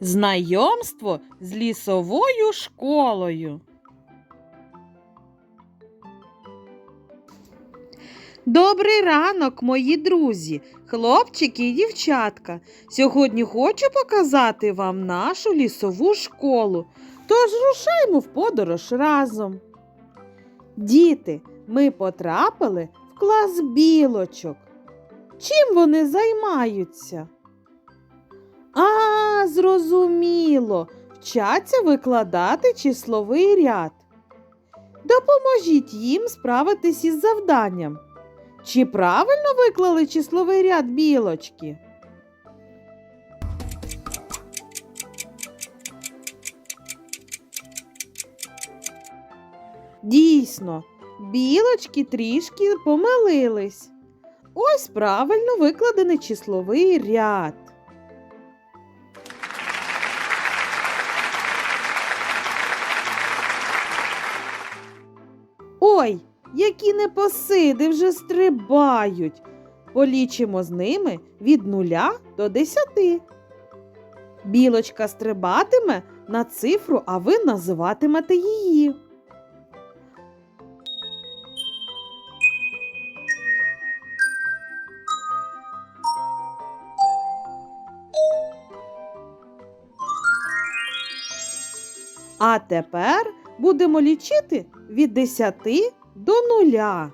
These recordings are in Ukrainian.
Знайомство з лісовою школою. Добрий ранок, мої друзі, хлопчики і дівчатка. Сьогодні хочу показати вам нашу лісову школу. Тож рушаймо в подорож разом. Діти, ми потрапили в клас білочок. Чим вони займаються? А, зрозуміло, вчаться викладати числовий ряд. Допоможіть їм справитись із завданням. Чи правильно виклали числовий ряд білочки? Дійсно, білочки трішки помилились. Ось правильно викладений числовий ряд. Ой, які непосиди вже стрибають. Полічимо з ними від нуля до десяти. Білочка стрибатиме на цифру, а ви називатимете її. А тепер будемо лічити від 10 до нуля.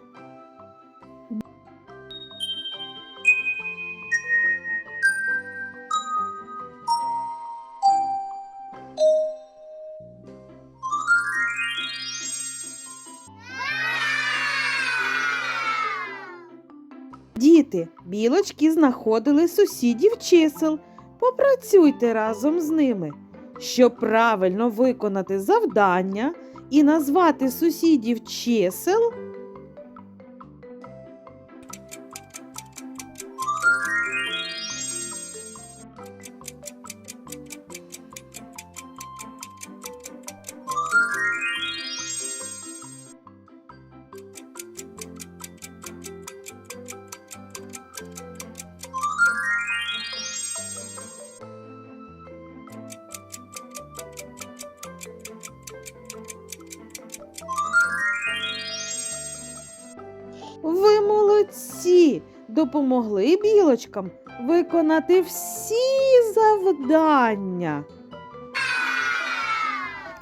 Діти, білочки знаходили сусідів чисел. Попрацюйте разом з ними. Щоб правильно виконати завдання і назвати сусідів чисел, Допомогли білочкам виконати всі завдання.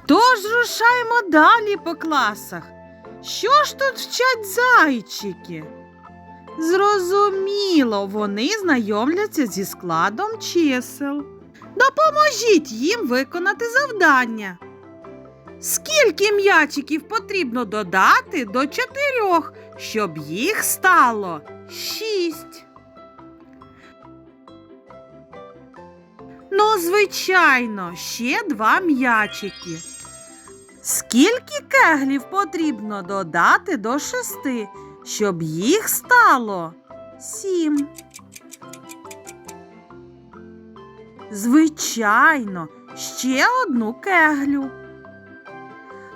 Тож рушаємо далі по класах. Що ж тут вчать зайчики? Зрозуміло, вони знайомляться зі складом чисел. Допоможіть їм виконати завдання. Скільки м'ячиків потрібно додати до чотирьох, щоб їх стало шість? Ну, звичайно, ще два м'ячики. Скільки кеглів потрібно додати до шести, щоб їх стало сім? Звичайно, ще одну кеглю.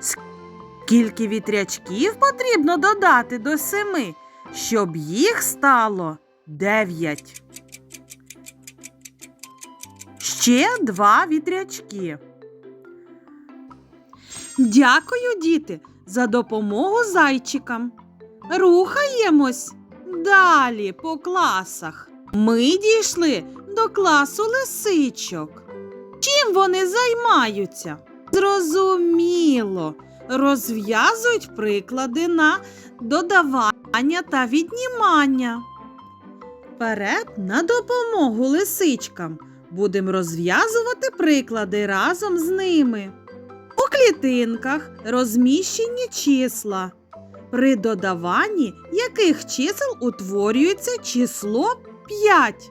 Скільки вітрячків потрібно додати до семи, щоб їх стало дев'ять? Ще два вітрячки. Дякую, діти, за допомогу зайчикам. Рухаємось далі по класах. Ми дійшли до класу лисичок. Чим вони займаються? Зрозуміло, розв'язують приклади на додавання та віднімання. Вперед на допомогу лисичкам. Будемо розв'язувати приклади разом з ними. У клітинках розміщені числа, при додаванні яких чисел утворюється число 5.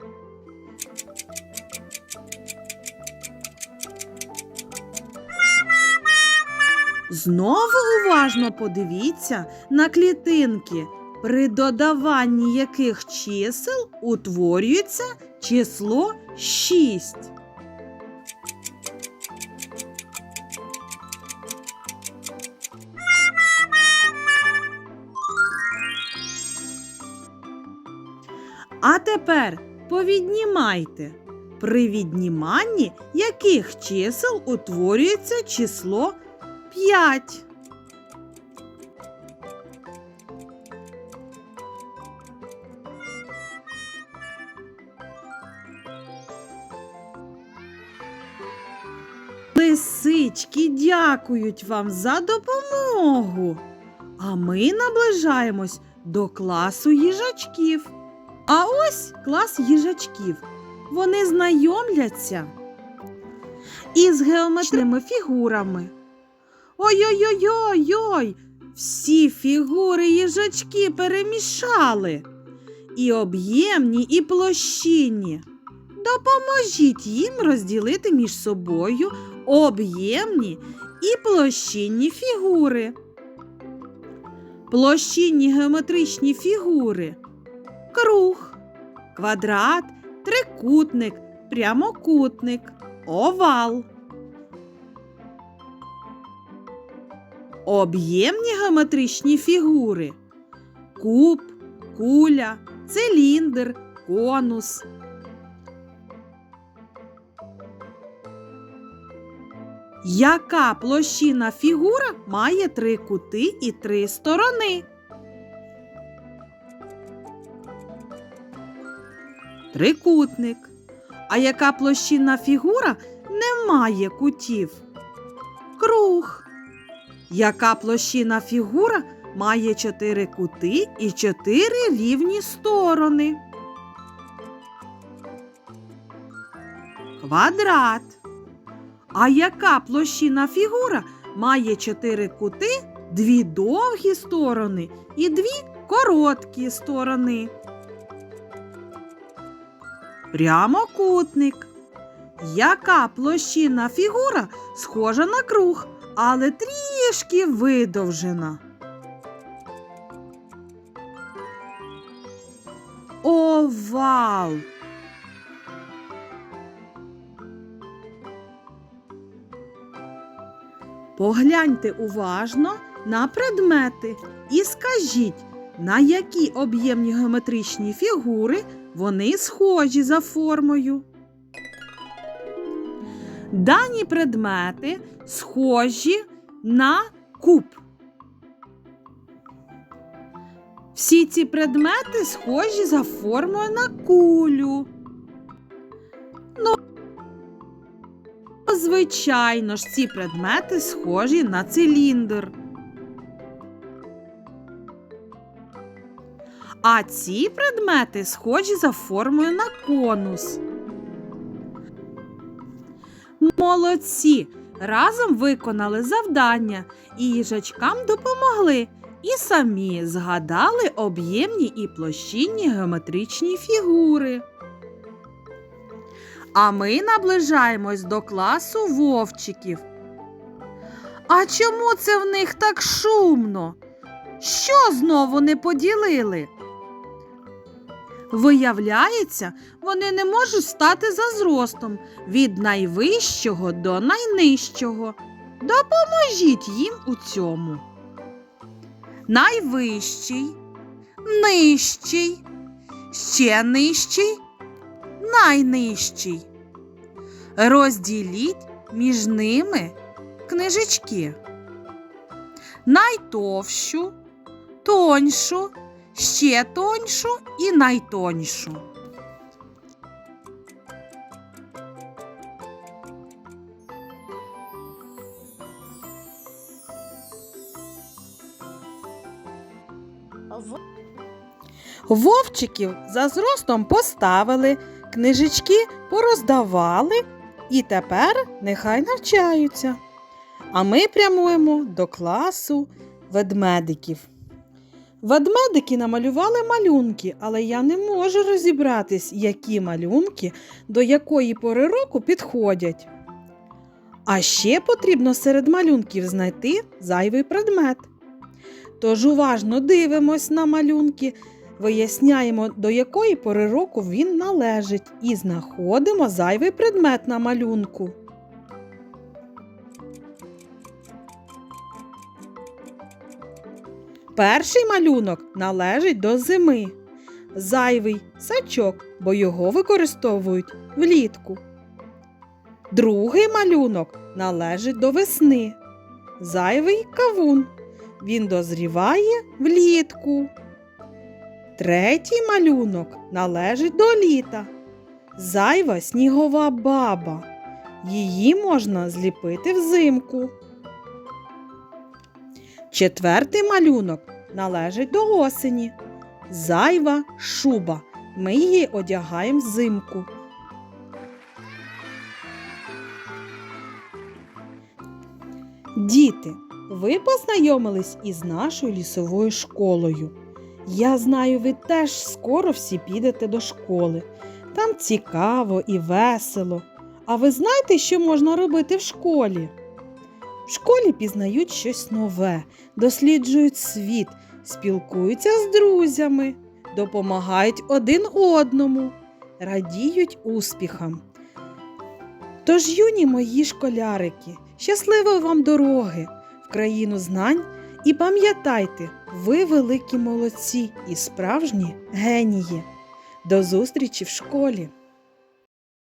Знову уважно подивіться на клітинки, при додаванні яких чисел утворюється число 6. А тепер повіднімайте при відніманні яких чисел утворюється число 5. Лисички дякують вам за допомогу. А ми наближаємось до класу їжачків. А ось клас їжачків. Вони знайомляться із геометричними фігурами. Ой-ой-ой-ой! Всі фігури їжачки перемішали. І об'ємні, і площинні. Допоможіть їм розділити між собою об'ємні і площинні фігури. Площинні геометричні фігури. Круг, квадрат, трикутник, прямокутник, овал. Об'ємні геометричні фігури. Куб, куля, циліндр, конус. Яка площина фігура має три кути і три сторони? Трикутник. А яка площина фігура не має кутів? Круг. Яка площина фігура має чотири кути і чотири рівні сторони? Квадрат. А яка площина фігура має чотири кути, дві довгі сторони і дві короткі сторони? Прямокутник. Яка площина фігура схожа на круг, але трішки видовжена? Овал. Погляньте уважно на предмети і скажіть, на які об'ємні геометричні фігури вони схожі за формою. Дані предмети схожі на куб. Всі ці предмети схожі за формою на кулю. Звичайно ж, ці предмети схожі на циліндр. А ці предмети схожі за формою на конус. Молодці! Разом виконали завдання і їжачкам допомогли, і самі згадали об'ємні і площинні геометричні фігури. А ми наближаємось до класу вовчиків. А чому це в них так шумно? Що знову не поділили? Виявляється, вони не можуть стати за зростом від найвищого до найнижчого. Допоможіть їм у цьому. Найвищий, нижчий, ще нижчий, найнижчий. Розділіть між ними книжечки. Найтовщу, тоньшу, ще тоньшу і найтоньшу. Вовчиків за зростом поставили, книжечки пороздавали і тепер нехай навчаються. А ми прямуємо до класу ведмедиків. Ведмедики намалювали малюнки, але я не можу розібратись, які малюнки до якої пори року підходять. А ще потрібно серед малюнків знайти зайвий предмет. Тож уважно дивимось на малюнки, виясняємо, до якої пори року він належить, і знаходимо зайвий предмет на малюнку. Перший малюнок належить до зими. зайвий сачок, бо його використовують влітку. Другий малюнок належить до весни. Зайвий кавун. Він дозріває влітку. Третій малюнок належить до літа. Зайва снігова баба. Її можна зліпити взимку. Четвертий малюнок належить до осені. Зайва шуба. Ми її одягаємо взимку. Діти, ви познайомились із нашою лісовою школою. Я знаю, ви теж скоро всі підете до школи. Там цікаво і весело. А ви знаєте, що можна робити в школі? В школі пізнають щось нове, досліджують світ, спілкуються з друзями, допомагають один одному, радіють успіхам. Тож, юні мої школярики, щасливої вам дороги в країну знань і пам'ятайте, ви великі молодці і справжні генії. До зустрічі в школі!